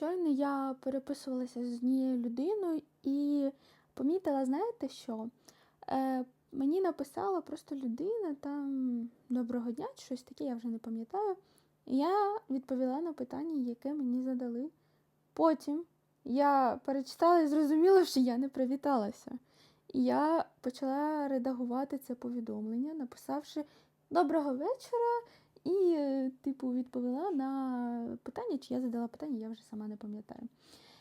щойно я переписувалася з однією людиною і помітила, знаєте що? Е, мені написала просто людина там доброго дня щось таке, я вже не пам'ятаю. Я відповіла на питання, яке мені задали. Потім я перечитала і зрозуміла, що я не привіталася. І я почала редагувати це повідомлення, написавши Доброго вечора. І, типу, відповіла на питання, чи я задала питання, я вже сама не пам'ятаю.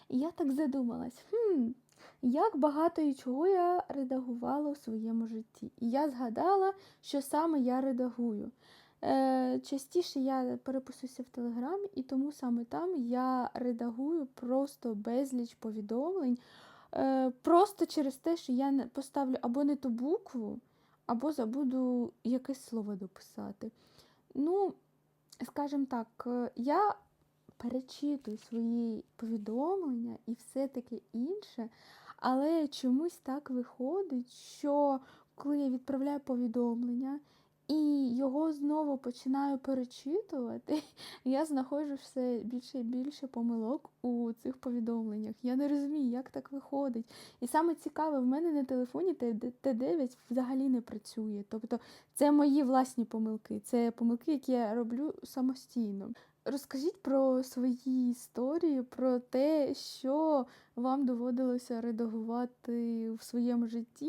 І я так задумалась, хм, як багато і чого я редагувала у своєму житті. І я згадала, що саме я редагую. Е, частіше я переписуюся в Телеграмі, і тому саме там я редагую просто безліч повідомлень, е, просто через те, що я поставлю або не ту букву, або забуду якесь слово дописати. Ну, скажімо так, е, я перечитую свої повідомлення і все таке інше, але чомусь так виходить, що коли я відправляю повідомлення і його знову починаю перечитувати, я знаходжу все більше і більше помилок у цих повідомленнях. Я не розумію, як так виходить. І саме цікаве, в мене на телефоні Т9 взагалі не працює. Тобто це мої власні помилки, це помилки, які я роблю самостійно. Розкажіть про свої історії, про те, що вам доводилося редагувати в своєму житті.